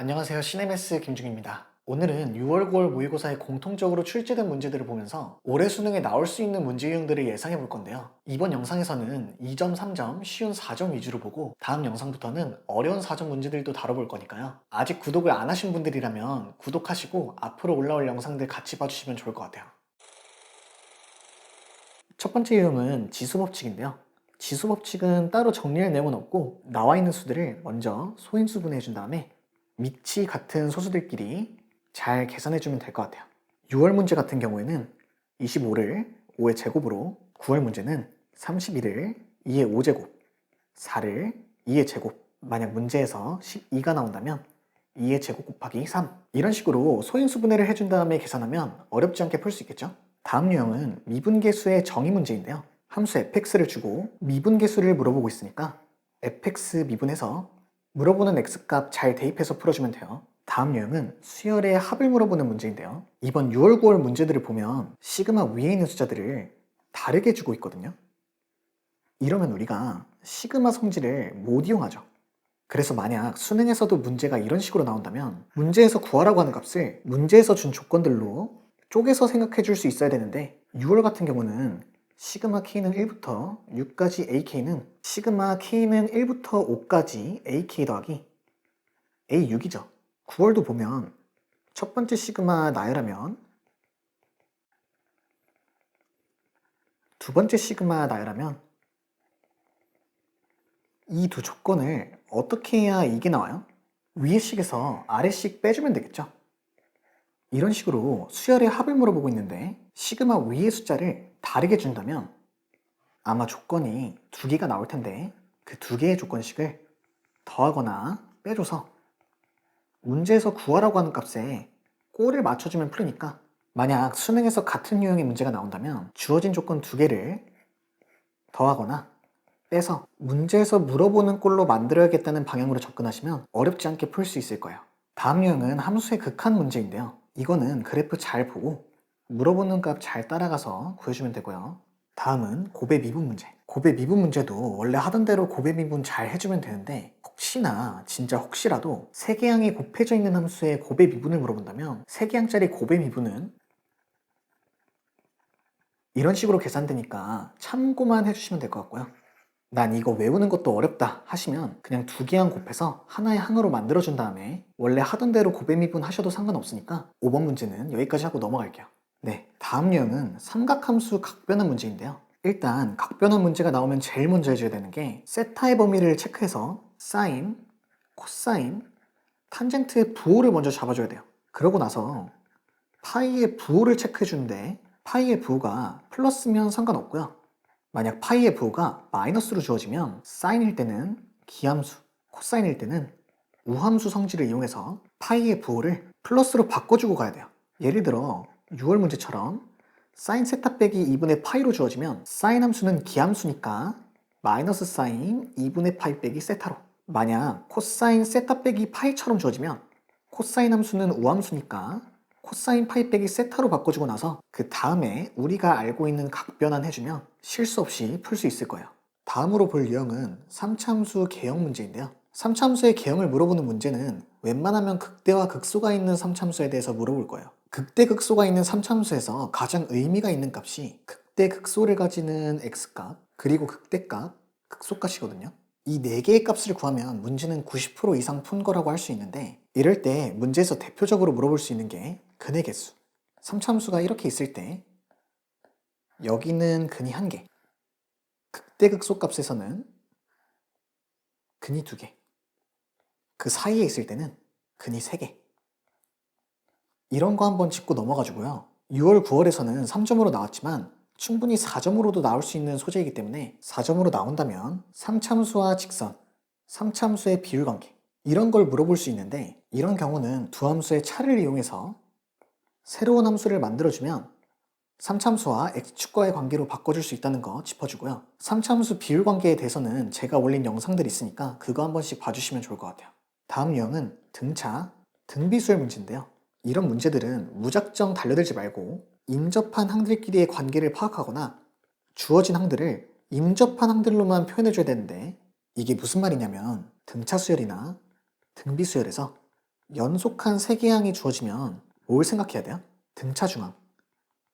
안녕하세요. 시네메스 김중입니다. 오늘은 6월, 9월 모의고사에 공통적으로 출제된 문제들을 보면서 올해 수능에 나올 수 있는 문제 유형들을 예상해 볼 건데요. 이번 영상에서는 2점, 3점, 쉬운 4점 위주로 보고 다음 영상부터는 어려운 4점 문제들도 다뤄볼 거니까요. 아직 구독을 안 하신 분들이라면 구독하시고 앞으로 올라올 영상들 같이 봐주시면 좋을 것 같아요. 첫 번째 유형은 지수 법칙인데요. 지수 법칙은 따로 정리할 내용은 없고 나와 있는 수들을 먼저 소인수분해 준 다음에 밑이 같은 소수들끼리 잘 계산해 주면 될 것 같아요. 6월 문제 같은 경우에는 25를 5의 제곱으로 9월 문제는 31을 2의 5제곱 4를 2의 제곱 만약 문제에서 12가 나온다면 2의 제곱 곱하기 3 이런 식으로 소인수 분해를 해준 다음에 계산하면 어렵지 않게 풀 수 있겠죠? 다음 유형은 미분계수의 정의 문제인데요. 함수 fx를 주고 미분계수를 물어보고 있으니까 fx 미분해서 물어보는 x값 잘 대입해서 풀어주면 돼요. 다음 유형은 수열의 합을 물어보는 문제인데요. 이번 6월, 9월 문제들을 보면 시그마 위에 있는 숫자들을 다르게 주고 있거든요. 이러면 우리가 시그마 성질을 못 이용하죠. 그래서 만약 수능에서도 문제가 이런 식으로 나온다면 문제에서 구하라고 하는 값을 문제에서 준 조건들로 쪼개서 생각해 줄 수 있어야 되는데 6월 같은 경우는 시그마 k는 1부터 6까지 ak는 시그마 k는 1부터 5까지 ak 더하기 a6이죠. 9월도 보면 첫 번째 시그마 나열하면 두 번째 시그마 나열하면 이 두 조건을 어떻게 해야 이게 나와요? 위의 식에서 아래 식 빼주면 되겠죠. 이런 식으로 수열의 합을 물어보고 있는데 시그마 위의 숫자를 다르게 준다면 아마 조건이 두 개가 나올 텐데 그 두 개의 조건식을 더하거나 빼줘서 문제에서 구하라고 하는 값에 꼴을 맞춰주면 풀리니까 만약 수능에서 같은 유형의 문제가 나온다면 주어진 조건 두 개를 더하거나 빼서 문제에서 물어보는 꼴로 만들어야겠다는 방향으로 접근하시면 어렵지 않게 풀 수 있을 거예요. 다음 유형은 함수의 극한 문제인데요. 이거는 그래프 잘 보고 물어보는 값 잘 따라가서 구해주면 되고요. 다음은 곱의 미분 문제. 곱의 미분 문제도 원래 하던 대로 곱의 미분 잘 해주면 되는데 혹시나 진짜 혹시라도 세 개항이 곱해져 있는 함수의 곱의 미분을 물어본다면 세 개항짜리 곱의 미분은 이런 식으로 계산되니까 참고만 해주시면 될 것 같고요. 난 이거 외우는 것도 어렵다 하시면 그냥 두 개항 곱해서 하나의 항으로 만들어준 다음에 원래 하던 대로 곱의 미분 하셔도 상관없으니까 5번 문제는 여기까지 하고 넘어갈게요. 네, 다음 유형은 삼각함수 각변환 문제인데요. 일단 각변환 문제가 나오면 제일 먼저 해줘야 되는 게 세타의 범위를 체크해서 사인, 코사인, 탄젠트의 부호를 먼저 잡아줘야 돼요. 그러고 나서 파이의 부호를 체크해 주는데 파이의 부호가 플러스면 상관없고요. 만약 파이의 부호가 마이너스로 주어지면 사인일 때는 기함수, 코사인일 때는 우함수 성질을 이용해서 파이의 부호를 플러스로 바꿔주고 가야 돼요. 예를 들어 6월 문제처럼 사인 세타 빼기 2분의 파이로 주어지면 사인 함수는 기함수니까 마이너스 사인 2분의 파이 빼기 세타로 만약 코사인 세타 빼기 파이처럼 주어지면 코사인 함수는 우함수니까 코사인 파이 빼기 세타로 바꿔주고 나서 그 다음에 우리가 알고 있는 각변환 해주면 실수 없이 풀 수 있을 거예요. 다음으로 볼 유형은 3차함수 개형 문제인데요. 3차함수의 개형을 물어보는 문제는 웬만하면 극대와 극소가 있는 3차함수에 대해서 물어볼 거예요. 극대 극소가 있는 3차함수에서 가장 의미가 있는 값이 극대 극소를 가지는 x값 그리고 극대값 극소값이거든요. 이 네 개의 값을 구하면 문제는 90% 이상 푼 거라고 할 수 있는데 이럴 때 문제에서 대표적으로 물어볼 수 있는 게 근의 개수. 3차함수가 이렇게 있을 때 여기는 근이 한개 극대 극소 값에서는 근이 두 개. 그 사이에 있을 때는 근이 세개 이런 거 한번 짚고 넘어가지고요. 6월, 9월에서는 3점으로 나왔지만 충분히 4점으로도 나올 수 있는 소재이기 때문에 4점으로 나온다면 3참수와 직선, 3참수의 비율 관계 이런 걸 물어볼 수 있는데 이런 경우는 두 함수의 차를 이용해서 새로운 함수를 만들어주면 3참수와 x축과의 관계로 바꿔줄 수 있다는 거 짚어주고요. 3참수 비율 관계에 대해서는 제가 올린 영상들이 있으니까 그거 한 번씩 봐주시면 좋을 것 같아요. 다음 유형은 등차, 등비수열 문제인데요. 이런 문제들은 무작정 달려들지 말고 인접한 항들끼리의 관계를 파악하거나 주어진 항들을 인접한 항들로만 표현해줘야 되는데 이게 무슨 말이냐면 등차 수열이나 등비 수열에서 연속한 세 개 항이 주어지면 뭘 생각해야 돼요? 등차 중앙,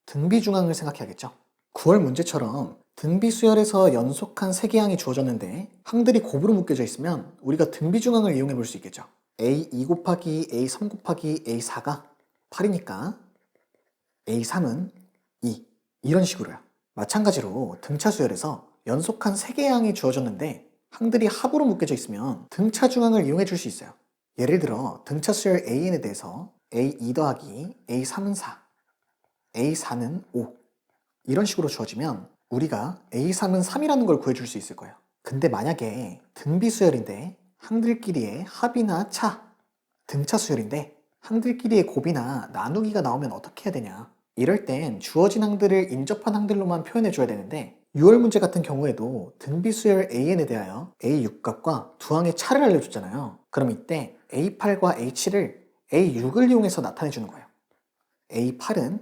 등비 중앙을 생각해야겠죠. 9월 문제처럼 등비 수열에서 연속한 세 개 항이 주어졌는데 항들이 곱으로 묶여져 있으면 우리가 등비 중앙을 이용해 볼 수 있겠죠. A2 곱하기 A3 곱하기 A4가 8이니까 A3은 2 이런 식으로요. 마찬가지로 등차 수열에서 연속한 세개의 항이 주어졌는데 항들이 합으로 묶여져 있으면 등차 중앙을 이용해 줄 수 있어요. 예를 들어 등차 수열 AN에 대해서 A2 더하기 A3은 4, A4는 5 이런 식으로 주어지면 우리가 A3은 3이라는 걸 구해줄 수 있을 거예요. 근데 만약에 등비 수열인데 항들끼리의 합이나 차, 등차 수열인데 항들끼리의 곱이나 나누기가 나오면 어떻게 해야 되냐? 이럴 땐 주어진 항들을 인접한 항들로만 표현해 줘야 되는데 6월 문제 같은 경우에도 등비 수열 AN에 대하여 A6값과 두 항의 차를 알려줬잖아요. 그럼 이때 A8과 A7을 A6을 이용해서 나타내 주는 거예요. A8은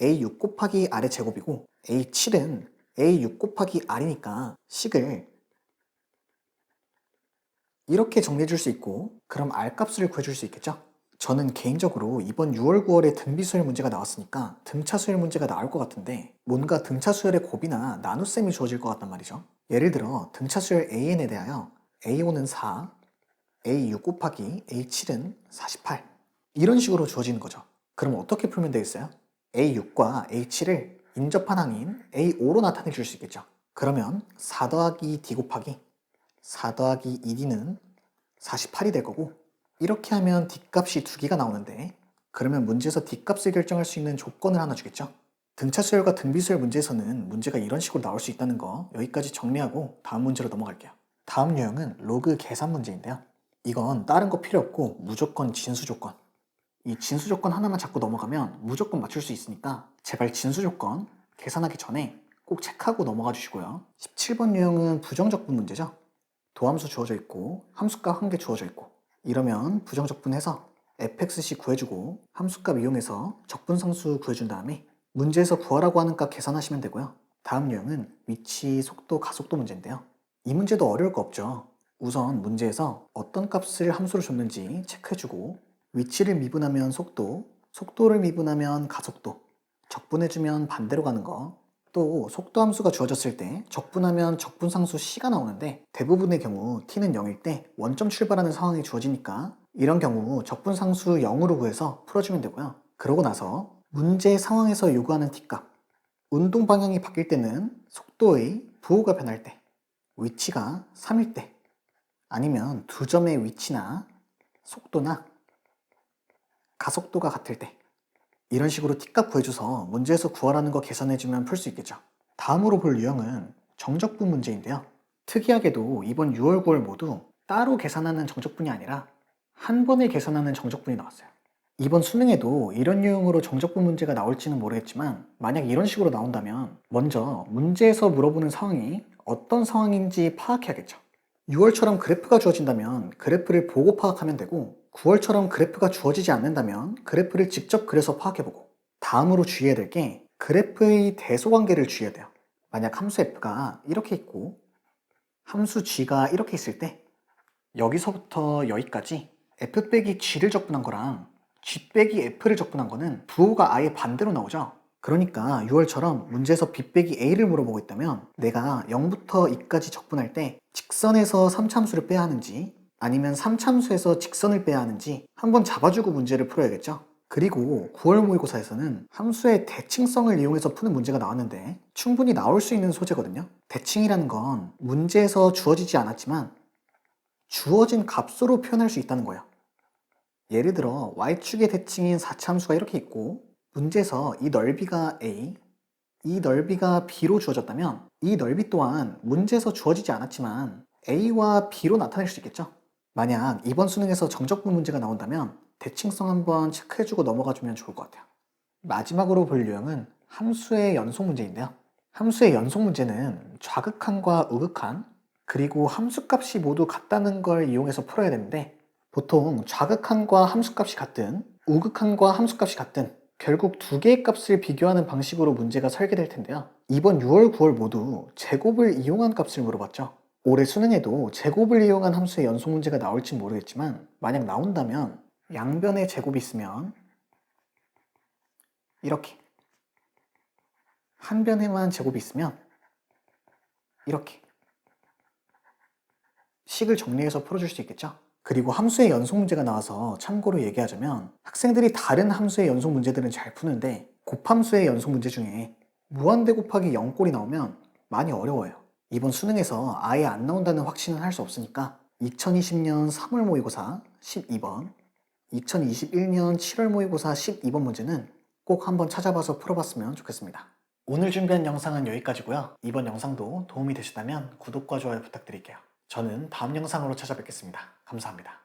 A6 곱하기 R의 제곱이고 A7은 A6 곱하기 R이니까 식을 이렇게 정리해 줄 수 있고 그럼 R 값을 구해 줄 수 있겠죠? 저는 개인적으로 이번 6월 9월에 등비 수열 문제가 나왔으니까 등차 수열 문제가 나올 것 같은데 뭔가 등차 수열의 곱이나 나눗셈이 주어질 것 같단 말이죠. 예를 들어 등차 수열 AN에 대하여 A5는 4, A6 곱하기 A7은 48 이런 식으로 주어지는 거죠. 그럼 어떻게 풀면 되겠어요? A6과 A7을 인접한 항인 A5로 나타내 줄 수 있겠죠. 그러면 4 더하기 D 곱하기 4 더하기 2D는 48이 될 거고 이렇게 하면 D값이 두 개가 나오는데 그러면 문제에서 D값을 결정할 수 있는 조건을 하나 주겠죠. 등차 수열과 등비 수열 문제에서는 문제가 이런 식으로 나올 수 있다는 거 여기까지 정리하고 다음 문제로 넘어갈게요. 다음 유형은 로그 계산 문제인데요. 이건 다른 거 필요 없고 무조건 진수 조건. 이 진수 조건 하나만 잡고 넘어가면 무조건 맞출 수 있으니까 제발 진수 조건 계산하기 전에 꼭 체크하고 넘어가 주시고요. 17번 유형은 부정적분 문제죠. 도함수 주어져 있고 함수값 한 개 주어져 있고 이러면 부정적분해서 fxc 구해주고 함수값 이용해서 적분상수 구해준 다음에 문제에서 구하라고 하는 값 계산하시면 되고요. 다음 유형은 위치, 속도, 가속도 문제인데요. 이 문제도 어려울 거 없죠. 우선 문제에서 어떤 값을 함수로 줬는지 체크해주고 위치를 미분하면 속도, 속도를 미분하면 가속도, 적분해주면 반대로 가는 거, 또 속도 함수가 주어졌을 때 적분하면 적분상수 c가 나오는데 대부분의 경우 t는 0일 때 원점 출발하는 상황이 주어지니까 이런 경우 적분상수 0으로 구해서 풀어주면 되고요. 그러고 나서 문제 상황에서 요구하는 t값, 운동 방향이 바뀔 때는 속도의 부호가 변할 때, 위치가 3일 때, 아니면 두 점의 위치나 속도나 가속도가 같을 때 이런 식으로 t값 구해줘서 문제에서 구하라는 거 계산해주면 풀 수 있겠죠. 다음으로 볼 유형은 정적분 문제인데요. 특이하게도 이번 6월, 9월 모두 따로 계산하는 정적분이 아니라 한 번에 계산하는 정적분이 나왔어요. 이번 수능에도 이런 유형으로 정적분 문제가 나올지는 모르겠지만 만약 이런 식으로 나온다면 먼저 문제에서 물어보는 상황이 어떤 상황인지 파악해야겠죠. 6월처럼 그래프가 주어진다면 그래프를 보고 파악하면 되고 9월처럼 그래프가 주어지지 않는다면 그래프를 직접 그려서 파악해보고 다음으로 주의해야 될 게 그래프의 대소관계를 주의해야 돼요. 만약 함수 f가 이렇게 있고 함수 g가 이렇게 있을 때 여기서부터 여기까지 f 빼기 g를 적분한 거랑 g 빼기 f를 적분한 거는 부호가 아예 반대로 나오죠. 그러니까 6월처럼 문제에서 b 빼기 a를 물어보고 있다면 내가 0부터 2까지 적분할 때 직선에서 3참수를 빼야 하는지 아니면 3참수에서 직선을 빼야 하는지 한번 잡아주고 문제를 풀어야겠죠. 그리고 9월 모의고사에서는 함수의 대칭성을 이용해서 푸는 문제가 나왔는데 충분히 나올 수 있는 소재거든요. 대칭이라는 건 문제에서 주어지지 않았지만 주어진 값으로 표현할 수 있다는 거예요. 예를 들어 y축의 대칭인 4참수가 이렇게 있고 문제에서 이 넓이가 a, 이 넓이가 b로 주어졌다면 이 넓이 또한 문제에서 주어지지 않았지만 a와 b로 나타낼 수 있겠죠. 만약 이번 수능에서 정적분 문제가 나온다면 대칭성 한번 체크해주고 넘어가주면 좋을 것 같아요. 마지막으로 볼 유형은 함수의 연속 문제인데요. 함수의 연속 문제는 좌극한과 우극한 그리고 함수값이 모두 같다는 걸 이용해서 풀어야 되는데 보통 좌극한과 함수값이 같든 우극한과 함수값이 같든 결국 두 개의 값을 비교하는 방식으로 문제가 설계될 텐데요. 이번 6월, 9월 모두 제곱을 이용한 값을 물어봤죠. 올해 수능에도 제곱을 이용한 함수의 연속 문제가 나올지 모르겠지만 만약 나온다면 양변에 제곱이 있으면 이렇게 한 변에만 제곱이 있으면 이렇게 식을 정리해서 풀어줄 수 있겠죠? 그리고 함수의 연속 문제가 나와서 참고로 얘기하자면 학생들이 다른 함수의 연속 문제들은 잘 푸는데 곱함수의 연속 문제 중에 무한대 곱하기 0꼴이 나오면 많이 어려워요. 이번 수능에서 아예 안 나온다는 확신은 할 수 없으니까 2020년 3월 모의고사 12번, 2021년 7월 모의고사 12번 문제는 꼭 한번 찾아봐서 풀어봤으면 좋겠습니다. 오늘 준비한 영상은 여기까지고요. 이번 영상도 도움이 되셨다면 구독과 좋아요 부탁드릴게요. 저는 다음 영상으로 찾아뵙겠습니다. 감사합니다.